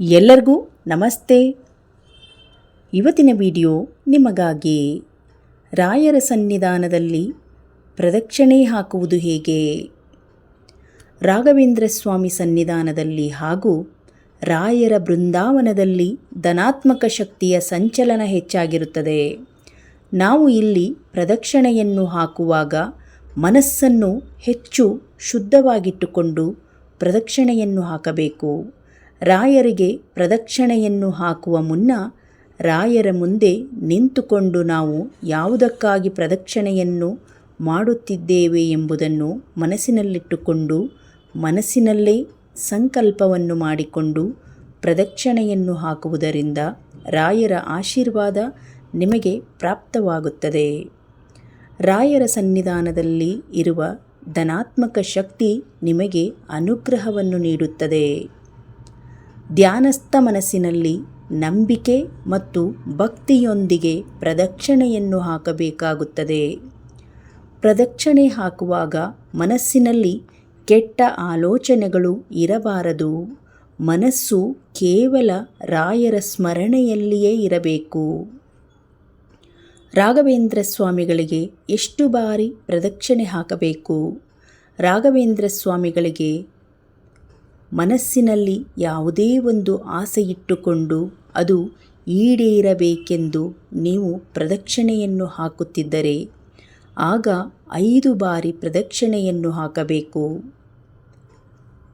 ಎಲ್ಲರಿಗೂ ನಮಸ್ತೆ. ಇವತ್ತಿನ ವಿಡಿಯೋ ನಿಮಗಾಗಿ ರಾಯರ ಸನ್ನಿಧಾನದಲ್ಲಿ ಪ್ರದಕ್ಷಿಣೆ ಹಾಕುವುದು ಹೇಗೆ? ರಾಘವೇಂದ್ರ ಸ್ವಾಮಿ ಸನ್ನಿಧಾನದಲ್ಲಿ ಹಾಗೂ ರಾಯರ ಬೃಂದಾವನದಲ್ಲಿ ಧನಾತ್ಮಕ ಶಕ್ತಿಯ ಸಂಚಲನ ಹೆಚ್ಚಾಗಿರುತ್ತದೆ. ನಾವು ಇಲ್ಲಿ ಪ್ರದಕ್ಷಿಣೆಯನ್ನು ಹಾಕುವಾಗ ಮನಸ್ಸನ್ನು ಹೆಚ್ಚು ಶುದ್ಧವಾಗಿಟ್ಟುಕೊಂಡು ಪ್ರದಕ್ಷಿಣೆಯನ್ನು ಹಾಕಬೇಕು. ರಾಯರಿಗೆ ಪ್ರದಕ್ಷಿಣೆಯನ್ನು ಹಾಕುವ ಮುನ್ನ ರಾಯರ ಮುಂದೆ ನಿಂತುಕೊಂಡು ನಾವು ಯಾವುದಕ್ಕಾಗಿ ಪ್ರದಕ್ಷಿಣೆಯನ್ನು ಮಾಡುತ್ತಿದ್ದೇವೆ ಎಂಬುದನ್ನು ಮನಸ್ಸಿನಲ್ಲಿಟ್ಟುಕೊಂಡು ಮನಸ್ಸಿನಲ್ಲೇ ಸಂಕಲ್ಪವನ್ನು ಮಾಡಿಕೊಂಡು ಪ್ರದಕ್ಷಿಣೆಯನ್ನು ಹಾಕುವುದರಿಂದ ರಾಯರ ಆಶೀರ್ವಾದ ನಿಮಗೆ ಪ್ರಾಪ್ತವಾಗುತ್ತದೆ. ರಾಯರ ಸನ್ನಿಧಾನದಲ್ಲಿ ಇರುವ ಧನಾತ್ಮಕ ಶಕ್ತಿ ನಿಮಗೆ ಅನುಗ್ರಹವನ್ನು ನೀಡುತ್ತದೆ. ಧ್ಯಾನಸ್ಥ ಮನಸ್ಸಿನಲ್ಲಿ ನಂಬಿಕೆ ಮತ್ತು ಭಕ್ತಿಯೊಂದಿಗೆ ಪ್ರದಕ್ಷಿಣೆಯನ್ನು ಹಾಕಬೇಕಾಗುತ್ತದೆ. ಪ್ರದಕ್ಷಿಣೆ ಹಾಕುವಾಗ ಮನಸ್ಸಿನಲ್ಲಿ ಕೆಟ್ಟ ಆಲೋಚನೆಗಳು ಇರಬಾರದು. ಮನಸ್ಸು ಕೇವಲ ರಾಯರ ಸ್ಮರಣೆಯಲ್ಲಿಯೇ ಇರಬೇಕು. ರಾಘವೇಂದ್ರ ಸ್ವಾಮಿಗಳಿಗೆ ಎಷ್ಟು ಬಾರಿ ಪ್ರದಕ್ಷಿಣೆ ಹಾಕಬೇಕು? ರಾಘವೇಂದ್ರ ಸ್ವಾಮಿಗಳಿಗೆ ಮನಸ್ಸಿನಲ್ಲಿ ಯಾವುದೇ ಒಂದು ಆಸೆ ಇಟ್ಟುಕೊಂಡು ಅದು ಈಡೇರಬೇಕೆಂದು ನೀವು ಪ್ರದಕ್ಷಿಣೆಯನ್ನು ಹಾಕುತ್ತಿದ್ದರೆ, ಆಗ ಐದು ಬಾರಿ ಪ್ರದಕ್ಷಿಣೆಯನ್ನು ಹಾಕಬೇಕು.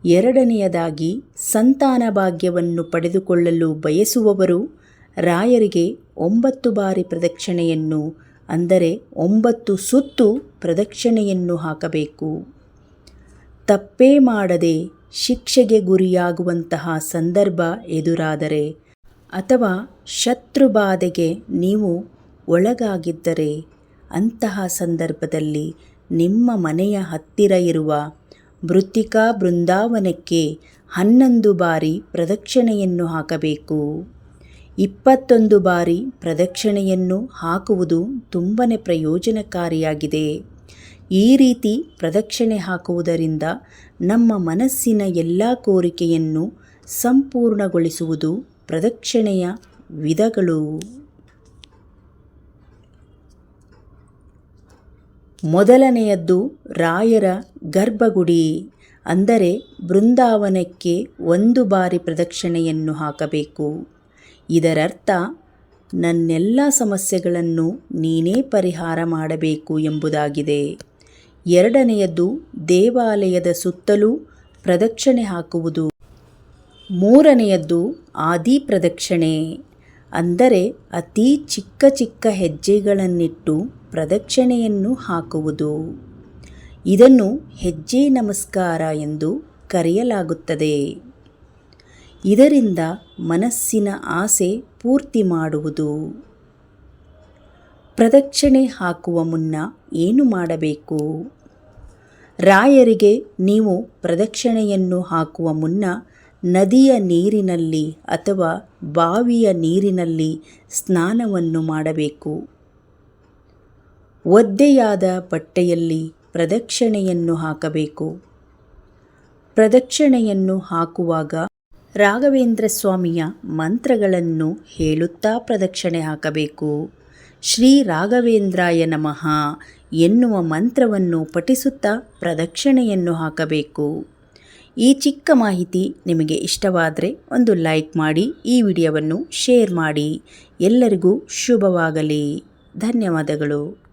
ಎರಡನೆಯದಾಗಿ, ಸಂತಾನ ಭಾಗ್ಯವನ್ನು ಪಡೆದುಕೊಳ್ಳಲು ಬಯಸುವವರು ರಾಯರಿಗೆ ಒಂಬತ್ತು ಬಾರಿ ಪ್ರದಕ್ಷಿಣೆಯನ್ನು, ಅಂದರೆ ಒಂಬತ್ತು ಸುತ್ತು ಪ್ರದಕ್ಷಿಣೆಯನ್ನು ಹಾಕಬೇಕು. ತಪ್ಪೇ ಮಾಡದೆ ಶಿಕ್ಷೆಗೆ ಗುರಿಯಾಗುವಂತಹ ಸಂದರ್ಭ ಎದುರಾದರೆ ಅಥವಾ ಶತ್ರುಬಾಧೆಗೆ ನೀವು ಒಳಗಾಗಿದ್ದರೆ, ಅಂತಹ ಸಂದರ್ಭದಲ್ಲಿ ನಿಮ್ಮ ಮನೆಯ ಹತ್ತಿರ ಇರುವ ಮೃತ್ತಿಕಾ ಬೃಂದಾವನಕ್ಕೆ ಹನ್ನೊಂದು ಬಾರಿ ಪ್ರದಕ್ಷಿಣೆಯನ್ನು ಹಾಕಬೇಕು. ಇಪ್ಪತ್ತೊಂದು ಬಾರಿ ಪ್ರದಕ್ಷಿಣೆಯನ್ನು ಹಾಕುವುದು ತುಂಬನೇ ಪ್ರಯೋಜನಕಾರಿಯಾಗಿದೆ. ಈ ರೀತಿ ಪ್ರದಕ್ಷಿಣೆ ಹಾಕುವುದರಿಂದ ನಮ್ಮ ಮನಸ್ಸಿನ ಎಲ್ಲ ಕೋರಿಕೆಯನ್ನು ಸಂಪೂರ್ಣಗೊಳಿಸುವುದು ಪ್ರದಕ್ಷಿಣೆಯ ವಿಧಗಳು. ಮೊದಲನೆಯದ್ದು ರಾಯರ ಗರ್ಭಗುಡಿ, ಅಂದರೆ ಬೃಂದಾವನಕ್ಕೆ ಒಂದು ಬಾರಿ ಪ್ರದಕ್ಷಿಣೆಯನ್ನು ಹಾಕಬೇಕು. ಇದರರ್ಥ, ನನ್ನೆಲ್ಲ ಸಮಸ್ಯೆಗಳನ್ನು ನೀನೇ ಪರಿಹಾರ ಮಾಡಬೇಕು ಎಂಬುದಾಗಿದೆ. ಎರಡನೆಯದ್ದು ದೇವಾಲಯದ ಸುತ್ತಲೂ ಪ್ರದಕ್ಷಿಣೆ ಹಾಕುವುದು. ಮೂರನೆಯದ್ದು ಆದಿ ಪ್ರದಕ್ಷಿಣೆ. ಅಂದರೆ ಅತಿ ಚಿಕ್ಕ ಚಿಕ್ಕ ಹೆಜ್ಜೆಗಳನ್ನಿಟ್ಟು ಪ್ರದಕ್ಷಿಣೆಯನ್ನು ಹಾಕುವುದು. ಇದನ್ನು ಹೆಜ್ಜೆ ನಮಸ್ಕಾರ ಎಂದು ಕರೆಯಲಾಗುತ್ತದೆ. ಇದರಿಂದ ಮನಸ್ಸಿನ ಆಸೆ ಪೂರ್ತಿ ಮಾಡುವುದು. ಪ್ರದಕ್ಷಿಣೆ ಹಾಕುವ ಮುನ್ನ ಏನು ಮಾಡಬೇಕು? ರಾಯರಿಗೆ ನೀವು ಪ್ರದಕ್ಷಿಣೆಯನ್ನು ಹಾಕುವ ಮುನ್ನ ನದಿಯ ನೀರಿನಲ್ಲಿ ಅಥವಾ ಬಾವಿಯ ನೀರಿನಲ್ಲಿ ಸ್ನಾನವನ್ನು ಮಾಡಬೇಕು. ಒದ್ದೆಯಾದ ಬಟ್ಟೆಯಲ್ಲಿ ಪ್ರದಕ್ಷಿಣೆಯನ್ನು ಹಾಕಬೇಕು. ಪ್ರದಕ್ಷಿಣೆಯನ್ನು ಹಾಕುವಾಗ ರಾಘವೇಂದ್ರ ಸ್ವಾಮಿಯ ಮಂತ್ರಗಳನ್ನು ಹೇಳುತ್ತಾ ಪ್ರದಕ್ಷಿಣೆ ಹಾಕಬೇಕು. ಶ್ರೀ ರಾಘವೇಂದ್ರಾಯ ನಮಃ ಎನ್ನುವ ಮಂತ್ರವನ್ನು ಪಠಿಸುತ್ತಾ ಪ್ರದಕ್ಷಿಣೆಯನ್ನು ಹಾಕಬೇಕು. ಈ ಚಿಕ್ಕ ಮಾಹಿತಿ ನಿಮಗೆ ಇಷ್ಟವಾದರೆ ಒಂದು ಲೈಕ್ ಮಾಡಿ, ಈ ವಿಡಿಯೋವನ್ನು ಶೇರ್ ಮಾಡಿ. ಎಲ್ಲರಿಗೂ ಶುಭವಾಗಲಿ. ಧನ್ಯವಾದಗಳು.